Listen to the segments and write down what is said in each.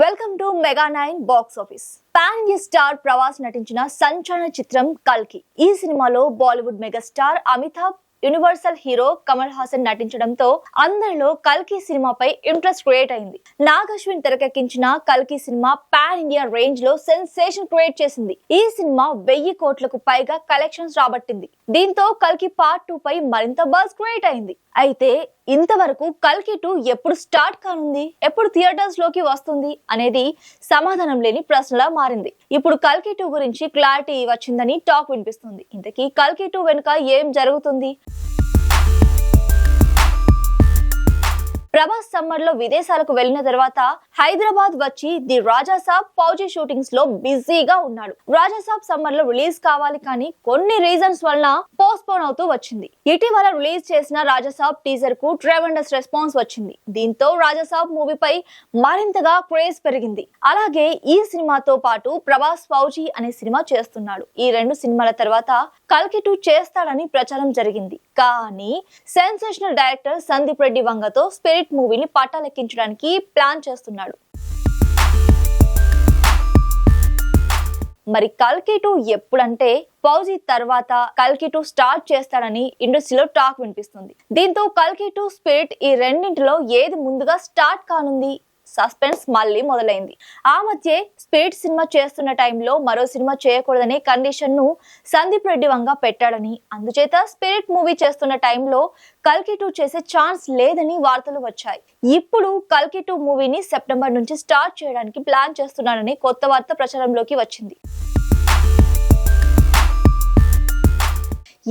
Welcome to mega nine box office pan India star Prabhas నటించిన సంచలన చిత్రం కల్కి. ఈ సినిమాలో Bollywood megastar Amitabh universal hero Kamal Haasan నటించడంతో అందరిలో కల్కి సినిమాపై ఇంట్రెస్ట్ క్రియేట్ అయింది. నాగ్ అశ్విన్ తెరకెక్కించిన కల్కి సినిమా పాన్ ఇండియా రేంజ్లో సెన్సేషన్ క్రియేట్ చేసింది. ఈ సినిమా వెయ్యి కోట్లకు పైగా కలెక్షన్స్ రాబట్టింది. దీంతో కల్కి పార్ట్ టూ పై మరింత బజ్ క్రియేట్ అయింది. అయితే ఇంతవరకు కల్కి టూ ఎప్పుడు స్టార్ట్ కానుంది? ఎప్పుడు థియేటర్స్లోకి వస్తుంది? అనేది సమాధానం లేని ప్రశ్నలా మారింది. ఇప్పుడు కల్కి టూ గురించి క్లారిటీ వచ్చిందని టాక్ వినిపిస్తుంది. ఇంతకీ కల్కి టూ వెనుక ఏం జరుగుతుంది? ప్రభాస్ సమ్మర్లో విదేశాలకు వెళ్ళిన తర్వాత హైదరాబాద్ వచ్చి ది రాజాసాబ్ పౌజీ షూటింగ్స్లో బిజీగా ఉన్నాడు. రాజాసాబ్ సమ్మర్లో రిలీజ్ కావాలి కానీ కొన్ని రీజన్స్ వలన పోస్ట్ పోన్ అవుతూ వచ్చింది. ఇటీవల రిలీజ్ చేసిన రాజాసాబ్ టీజర్కు ట్రెవెండస్ రెస్పాన్స్ వచ్చింది. దీంతో రాజాసాబ్ మూవీపై మరింతగా క్రేజ్ పెరిగింది. అలాగే ఈ సినిమాతో పాటు ప్రభాస్ ఫౌజీ అనే సినిమా చేస్తున్నాడు. ఈ రెండు సినిమాల తర్వాత కల్కి టూ చేస్తాడని ప్రచారం జరిగింది. కానీ సెన్సేషనల్ డైరెక్టర్ సందీప్ రెడ్డి వంగతో స్పిరిట్ మూవీని పట్టాలెక్కించడానికి ప్లాన్ చేస్తున్నాడు. మరి కల్కి టూ ఎప్పుడంటే ఫౌజీ తర్వాత కల్కి టూ స్టార్ట్ చేస్తాడని ఇండస్ట్రీలో టాక్ వినిపిస్తుంది. దీంతో కల్కి టూ స్పిరిట్ ఈ రెండింటిలో ఏది ముందుగా స్టార్ట్ కానుంది? సస్పెన్స్ మళ్ళీ మొదలైంది. ఆ మధ్య స్పిరిట్ సినిమా చేస్తున్న టైంలో మరో సినిమా చేయకూడదనే కండిషన్ను సందీప్ రెడ్డి వంగ పెట్టాడని. అందుచేత స్పిరిట్ మూవీ చేస్తున్న టైంలో కల్కి టూ చేసే ఛాన్స్ లేదని వార్తలు వచ్చాయి. ఇప్పుడు కల్కి టూ మూవీని సెప్టెంబర్ నుంచి స్టార్ట్ చేయడానికి ప్లాన్ చేస్తున్నాడని కొత్త వార్త ప్రచారంలోకి వచ్చింది.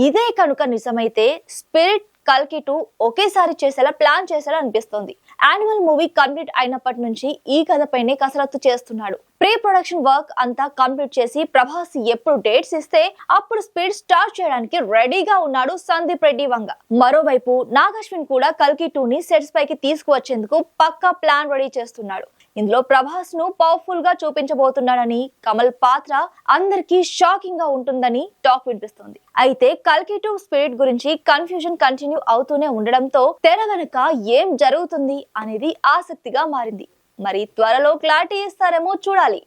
ఇదే కనుక నిజమైతే స్పిరిట్ కల్కి టూ ఒకేసారి చేసేలా ప్లాన్ చేసేలా అనిపిస్తుంది. యానిమల్ మూవీ కంప్లీట్ అయినప్పటి నుంచి ఈ కథపైనే కసరత్తు చేస్తున్నాడు. ప్రీ ప్రొడక్షన్ వర్క్ అంతా కంప్లీట్ చేసి ప్రభాస్ ఎప్పుడు డేట్స్ ఇస్తే అప్పుడు స్పీడ్ స్టార్ట్ చేయడానికి రెడీగా ఉన్నాడు సందీప్ రెడ్డి వంగ. మరోవైపు నాగశ్విన్ కూడా కల్కి టూ ని సెట్స్ పైకి తీసుకువచ్చేందుకు పక్కా ప్లాన్ రెడీ చేస్తున్నాడు. ఇందులో ప్రభాస్ను పవర్ఫుల్గా చూపించబోతున్నాడని కమల్ పాత్ర అందరికీ షాకింగ్గా ఉంటుందని టాక్ వినిపిస్తుంది. అయితే కల్కి టూ స్పిరిట్ గురించి కన్ఫ్యూజన్ కంటిన్యూ అవుతూనే ఉండడంతో తెర వెనుక ఏం జరుగుతుంది అనేది ఆసక్తిగా మారింది. మరి త్వరలో క్లారిటీ ఇస్తారేమో చూడాలి.